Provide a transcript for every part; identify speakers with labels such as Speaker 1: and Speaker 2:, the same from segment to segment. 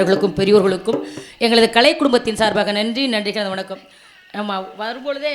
Speaker 1: அவர்களுக்கும் பெரியோர்களுக்கும் எங்களது கலை குடும்பத்தின் சார்பாக நன்றி நன்றி வணக்கம். நம்ம வரும்பொழுதே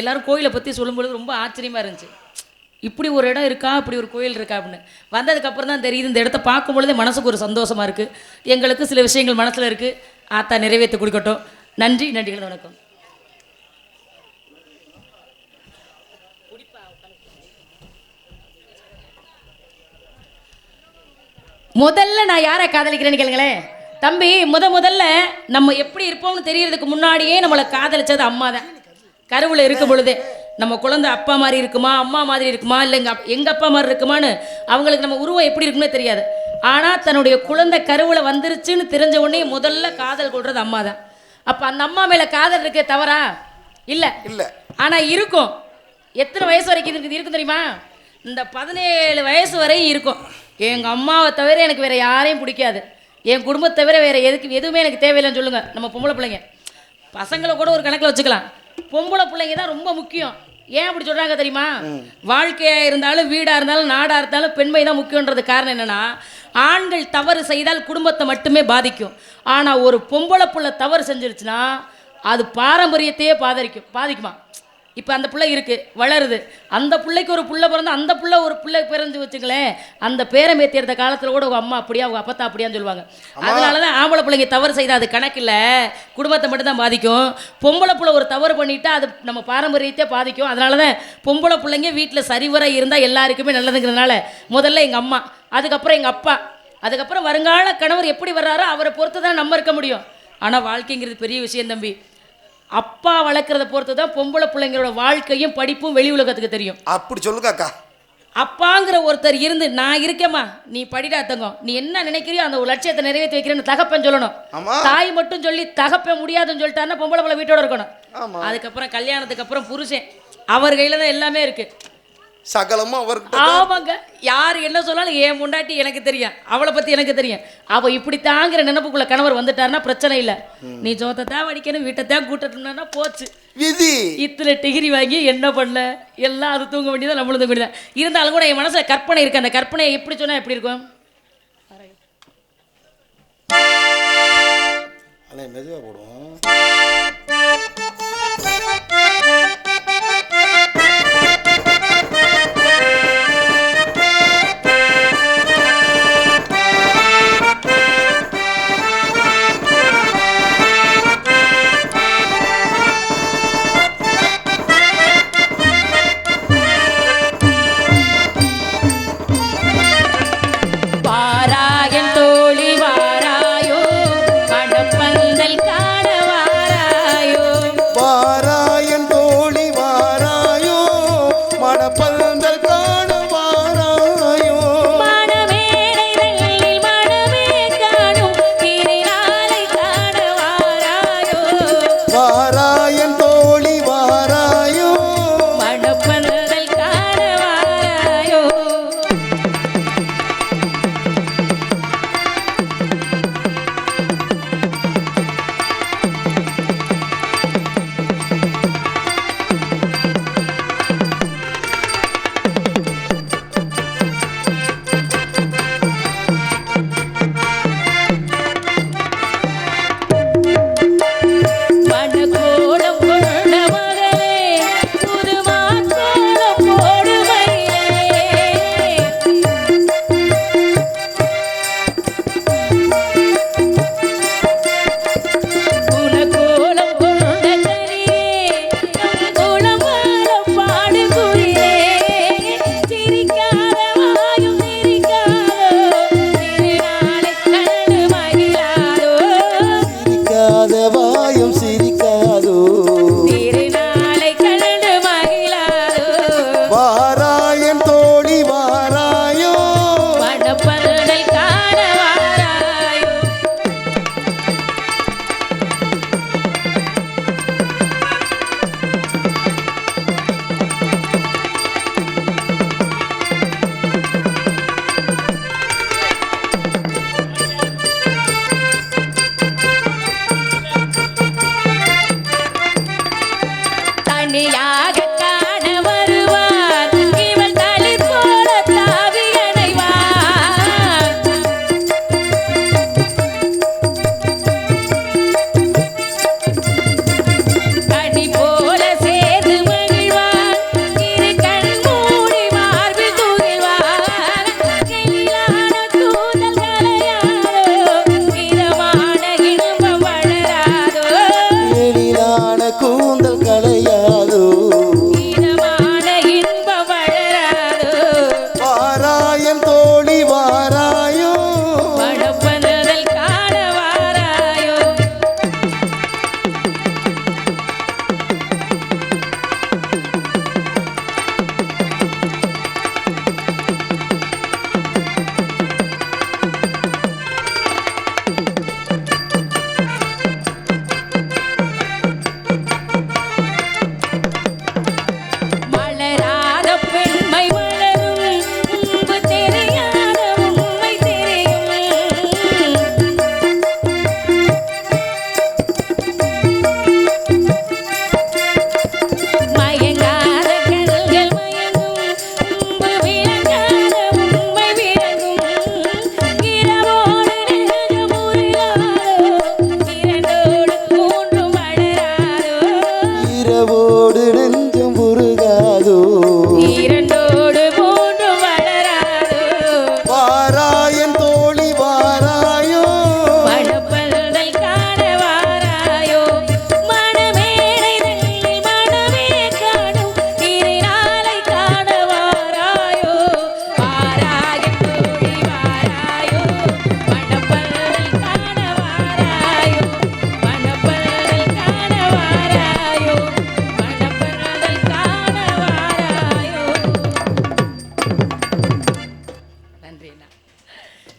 Speaker 1: எல்லாரும் கோயிலை பற்றி சொல்லும்பொழுது ரொம்ப ஆச்சரியமாக இருந்துச்சு. இப்படி ஒரு இடம் இருக்கா? இப்படி ஒரு கோயில் இருக்கா அப்படின்னு. வந்ததுக்கப்புறம் தான் தெரியுது இந்த இடத்த பார்க்கும் பொழுதே மனசுக்கு ஒரு சந்தோஷமாக இருக்குது எங்களுக்கு சில விஷயங்கள் மனசில் இருக்குது ஆத்தா நிறைவேற்றி கொடுக்கட்டும். நன்றி நன்றிகள் வணக்கம். முதல்ல நான் யாரை காதலிக்கிறேன்னு கேளுங்களேன். தம்பி முத முதல்ல நம்ம எப்படி இருப்போம்னு தெரியறதுக்கு முன்னாடியே நம்மளை காதலிச்சது அம்மா தான். கருவில் இருக்கும் பொழுதே நம்ம குழந்தை அப்பா மாதிரி இருக்குமா அம்மா மாதிரி இருக்குமா இல்லை எங்கள் எங்கள் அப்பா மாதிரி இருக்குமான்னு அவங்களுக்கு நம்ம உருவம் எப்படி இருக்குன்னு தெரியாது. ஆனால் தன்னுடைய குழந்தை கருவில் வந்துருச்சுன்னு தெரிஞ்ச உடனே முதல்ல காதல் கொள்றது அம்மா தான். அப்போ அந்த அம்மா மேலே காதல் இருக்கே தவறா? இல்லை.
Speaker 2: இல்ல.
Speaker 1: ஆனால் இருக்கும். எத்தனை வயசு வரைக்கும் இருக்குது இருக்கும் தெரியுமா? இந்த பதினேழு வயசு வரையும் இருக்கும். எங்கள் அம்மாவை தவிர எனக்கு வேறு யாரையும் பிடிக்காது. என் குடும்பத்தை தவிர வேறு எதுக்கு எதுவுமே எனக்கு தேவையில்லைன்னு சொல்லுங்கள் நம்ம பொம்பளை பிள்ளைங்க. பசங்களை கூட ஒரு கணக்கில் வச்சுக்கலாம். பொம்பளை பிள்ளைங்க தான் ரொம்ப முக்கியம். ஏன் அப்படி சொல்கிறாங்க தெரியுமா? வாழ்க்கையாக இருந்தாலும் வீடாக இருந்தாலும் நாடாக இருந்தாலும் பெண்மை தான் முக்கியன்றது காரணம் என்னென்னா ஆண்கள் தவறு செய்தால் குடும்பத்தை மட்டுமே பாதிக்கும். ஆனால் ஒரு பொம்பளை புள்ள தவறு செஞ்சிருச்சுன்னா அது பாரம்பரியத்தையே பாதிக்கும் பாதிக்குமா? இப்போ அந்த பிள்ளை இருக்குது வளருது. அந்த பிள்ளைக்கு ஒரு புள்ள பிறந்து அந்த புள்ள ஒரு பிள்ளை பிறந்து வச்சுங்களேன் அந்த பேரம் பேத்தியிருந்த காலத்தில் கூட உங்கள் அம்மா அப்படியா உங்கள் அப்பத்தா அப்படியான்னு சொல்லுவாங்க. அதனால தான் ஆம்பளை பிள்ளைங்க தவறு செய்தால் அது கணக்கில் குடும்பத்தை மட்டும்தான் பாதிக்கும். பொம்பளை புள்ள ஒரு தவறு பண்ணிட்டா அது நம்ம பாரம்பரியத்தை பாதிக்கும். அதனால தான் பொம்பளை பிள்ளைங்க வீட்டில் சரிவர இருந்தால் எல்லாருக்குமே நல்லதுங்கிறதுனால முதல்ல எங்கள் அம்மா அதுக்கப்புறம் எங்கள் அப்பா அதுக்கப்புறம் வருங்கால கணவர் எப்படி வர்றாரோ அவரை பொறுத்து தான் நம்ம இருக்க முடியும். ஆனால் வாழ்க்கைங்கிறது பெரிய விஷயம் தம்பி. அப்பா வளர்க்குறத பொறுத்து தான் பொம்பளை பிள்ளைங்களோட வாழ்க்கையும் படிப்பும் வெளி உலகத்துக்கு தெரியும்.
Speaker 2: அப்படி சொல்லுங்க அக்கா.
Speaker 1: அப்பாங்கிற ஒருத்தர் இருந்து நான் இருக்கேம்மா நீ படிடா தங்கம். நீ என்ன நினைக்கிறியோ அந்த ஒரு லட்சியத்தை நிறைவேற்றி வைக்கிறேன்னு தகப்பன் சொல்லணும். தாய் மட்டும் சொல்லி தகப்பன் முடியாதுன்னு சொல்லிட்டாருன்னா பொம்பளை பிள்ளை வீட்டோட இருக்கணும். அதுக்கப்புறம் கல்யாணத்துக்கு அப்புறம் புருஷன். அவர் கையில தான் எல்லாமே இருக்கு.
Speaker 2: சகலமும் அவர்கிட்ட
Speaker 1: ஆமாங்க. யார் என்ன சொன்னாலும் என் முண்டாட்டி எனக்கு தெரியும். அவளை பத்தி எனக்கு தெரியும். அவ இப்படி தாங்கிற நினைப்புக்குள்ள கணவர் வந்துட்டாருன்னா பிரச்சனை இல்லை. நீ ஜோத்தை தான் வடிக்கணும் வீட்டை தான் கூட்டணும்னா போச்சு.
Speaker 2: விதி.
Speaker 1: இத்தனை டிகிரி வாங்கி என்ன பண்ணல எல்லாம் அது தூங்க வேண்டியதான் நம்மளும் தூங்க வேண்டியதான் இருந்தாலும் கூட என் மனசுல கற்பனை இருக்கு. அந்த கற்பனையை எப்படி சொன்னா எப்படி இருக்கும்?
Speaker 2: அண்ணே மெதுவா போடுவோம்.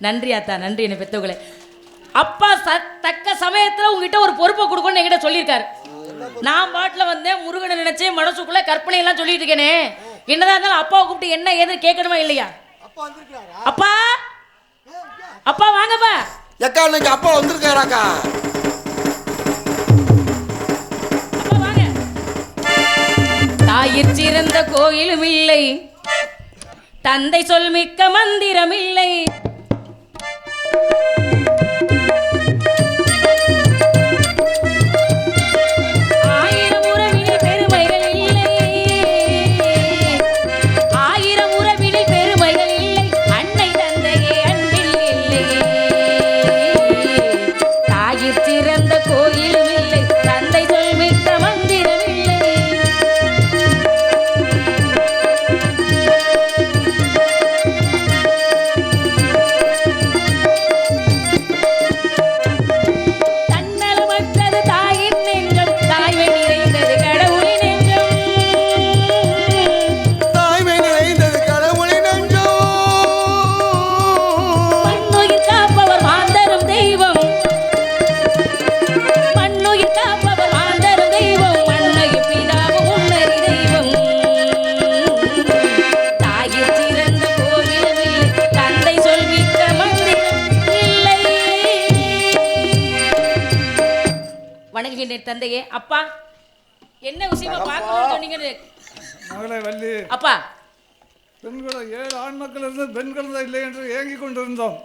Speaker 1: நன்றி அத்தா நன்றி என்னை பெத்தவங்களே அப்பா ச தக்க சமயத்தில் உங்ககிட்ட ஒரு பொறுப்பை கொடுக்கணும்னு என்கிட்ட சொல்லியிருக்காரு. நான் பாட்டில் வந்தேன் முருகனை நினைச்சேன் மனசுக்குள்ள கற்பனை எல்லாம் சொல்லிட்டு இருக்கேனே. என்னதான் இருந்தாலும் அப்பாவை கூப்பிட்டு என்ன ஏதுன்னு கேட்கணுமா இல்லையா? அப்பா அப்பா! வாங்கப்பா.
Speaker 2: எக்கா இன்னைக்கு அப்பா வந்திருக்காராக்கா?
Speaker 1: அப்பா வாங்க. தாயிற் சிறந்த கோயிலும் இல்லை. தந்தை சொல் மிக்க மந்திரம் இல்லை. thank you வணங்குகின்றேன் தந்தையே. அப்பா என்ன விஷயமா பார்க்கணும்னு சொன்னீங்கன்னு?
Speaker 3: மகளை வள்ளி
Speaker 1: அப்பா.
Speaker 3: பெண்களை ஏழு ஆண் மக்கள் இருந்து பெண்கள் தான் இல்லை என்று ஏங்கிக் கொண்டிருந்தோம்.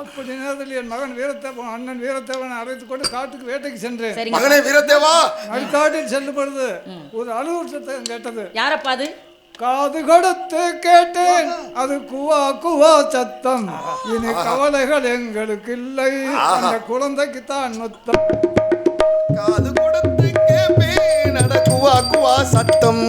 Speaker 3: அப்படி நேரத்தில் என் மகன் வீரத்தேவன் அண்ணன் வீரத்தேவனை அழைத்துக் கொண்டு காட்டுக்கு வேட்டைக்கு சென்றேன்.
Speaker 2: மகனே வீரத்தேவா?
Speaker 3: நடுக்காட்டில் செல்லும் பொழுது ஒரு அலுவல் சத்தம் கேட்டது.
Speaker 1: யாரப்பா அது?
Speaker 3: காது கொடுத்து கேட்டேன். அது குவா குவா சத்தம். இனி கவலைகள் எங்களுக்கு இல்லை. அந்த குழந்தைக்கு தான் மொத்தம்.
Speaker 2: குவா சத்தம்.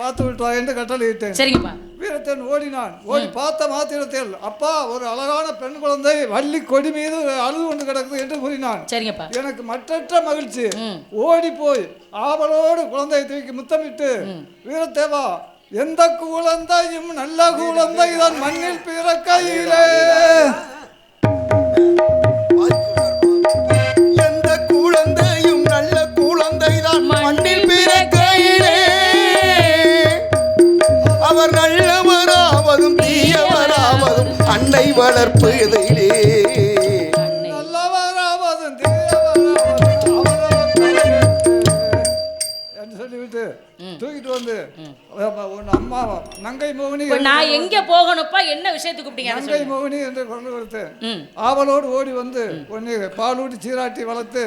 Speaker 3: பார்த்து விட்டா? என்று கட்டளையிட்டேன்
Speaker 1: சரிங்கப்பா.
Speaker 3: வீரத்தன் ஓடினான். ஓடி பார்த்த மாத்திரத்தில் அப்பா ஒரு அழகான பெண் குழந்தை வள்ளி கொடி மீது அழுது கொண்டு கிடக்குது என்று கூறினான்.
Speaker 1: சரிங்கப்பா.
Speaker 3: எனக்கு மற்றற்ற மகிழ்ச்சி. ஓடி போய் ஆவலோடு குழந்தையை தூக்கி முத்தமிட்டு வீரத்தேவா எந்த குழந்தையும் நல்ல குழந்தை தான் மண்ணில் பிறக்கையிலே.
Speaker 2: எந்த குழந்தையும் நல்ல குழந்தைதான் மண்ணில் பிறக்கையிலே. அவர் நல்லவராவதும் தீயவராவதும் அன்னை வளர்ப்பு இதிலே
Speaker 3: உன் அம்மா நங்கை மோகினி
Speaker 1: நான் எங்க போகணும்ப்பா? என்ன விஷயத்துக்கு கூப்பிட்டீங்க?
Speaker 3: நங்கை. மோகினி என்று குரல் கொடுத்தேன் ஆவலோடு ஓடி வந்து உன்னை பாலூட்டி சீராட்டி வளர்த்து.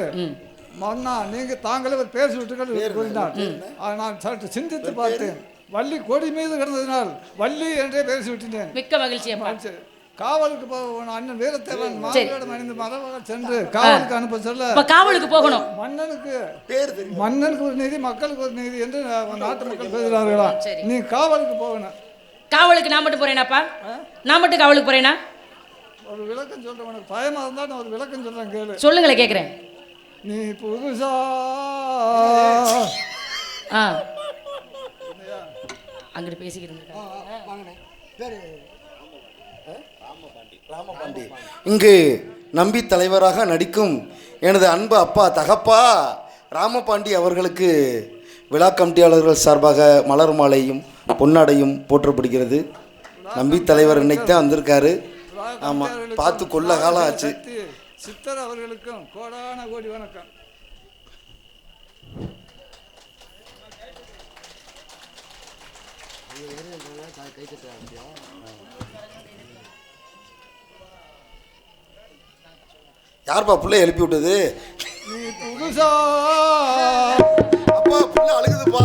Speaker 3: மன்னா நீங்க தாங்களே ஒரு பேசி விட்டுகள் கூறினார். அதை நான் சற்று சிந்தித்து பார்த்தேன். வள்ளி கொடி மீது கிடந்ததினால் வள்ளி என்றே பேசி விட்டினேன்
Speaker 1: மிக்க மகிழ்ச்சி. அப்பா
Speaker 3: சரி. காவலுக்கு போ உன் அண்ணன் வீரத்தேவன் மாவிடம் அணிந்து மரவக சென்று காவலுக்கு அனுப்ப சொல்ல
Speaker 1: இப்ப காவலுக்கு போகணும்.
Speaker 3: மன்னனுக்கு
Speaker 2: பேர் தெரியும்.
Speaker 3: மன்னனுக்கு ஒரு நீதி மக்களுக்கு ஒரு நீதி என்று நாட்டு மக்கள் பேசுகிறார்களா. நீ காவலுக்கு போகணும்.
Speaker 1: காவலுக்கு நான் மட்டும் போறேனாப்பா? நான் மட்டும் காவலுக்கு போறேனா?
Speaker 3: ஒரு விளக்கம் சொல்றேன் உனக்கு. பயமா இருந்தா நான் ஒரு விளக்கம் சொல்றேன் கேளு.
Speaker 1: சொல்லுங்களேன் கேக்குறேன்.
Speaker 3: நீ புதுசா
Speaker 1: ஆ. அங்கிட்டு பேசிக்கிட்டு இருந்திருக்காங்க.
Speaker 2: இங்கு நம்பி தலைவராக நடிக்கும் எனது அன்பு அப்பா தகப்பா ராமபாண்டி அவர்களுக்கு விழா கமிட்டியாளர்கள் சார்பாக மலர் மாலையும் பொன்னாடையும் போற்றப்படுகிறது. நம்பி தலைவர் இன்னைக்கு தான் வந்திருக்காரு. ஆமாம் பார்த்து கொள்ள காலம் ஆச்சு.
Speaker 3: சித்தர் அவர்களுக்கும் கோடான கோடி வணக்கம்.
Speaker 2: யார்ப்பா புள்ள எழுப்பி விட்டது?
Speaker 3: புதுசா?
Speaker 2: அப்பா புள்ள அழுகுதுப்பா.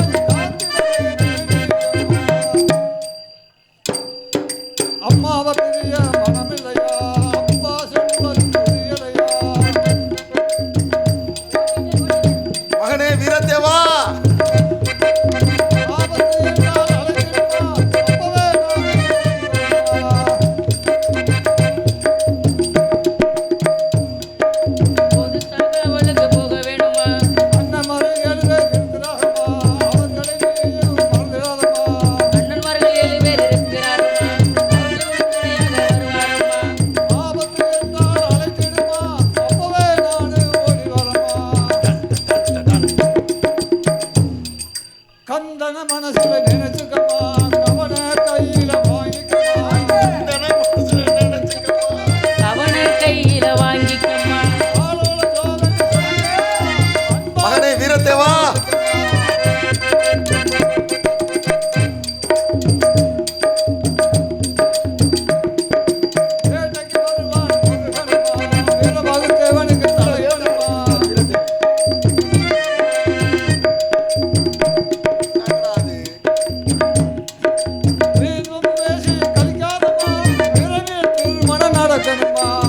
Speaker 1: Para de animar.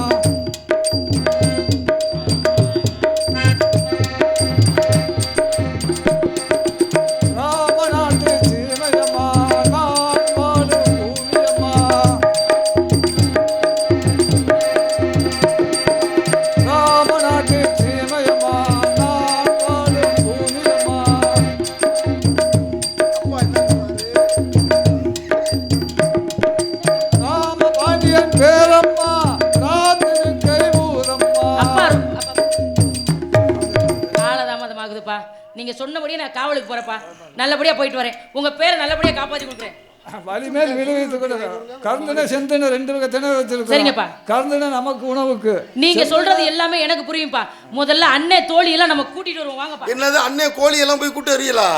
Speaker 1: நீங்க சொன்னபடியே நான் காவலுக்கு போறேப்பா நல்லபடியா போயிட்டு வரேன். உங்க பேரை நல்லபடியா காப்பாத்தி கொடுக்குறேன்.
Speaker 3: வலிமேல் விளைவித்து கருந்தனை செந்தனை ரெண்டு வகை திணை வச்சிருக்கோம்
Speaker 1: சரிங்கப்பா.
Speaker 3: கருந்தனை நமக்கு உணவுக்கு.
Speaker 1: நீங்க சொல்றது எல்லாமே எனக்கு புரியும்பா. முதல்ல அண்ணன் தோழி எல்லாம் நம்ம கூட்டிட்டு வருவோம். வாங்கப்பா.
Speaker 2: என்னது அண்ணே கோழி எல்லாம் போய் கூட்டு வரீங்களா?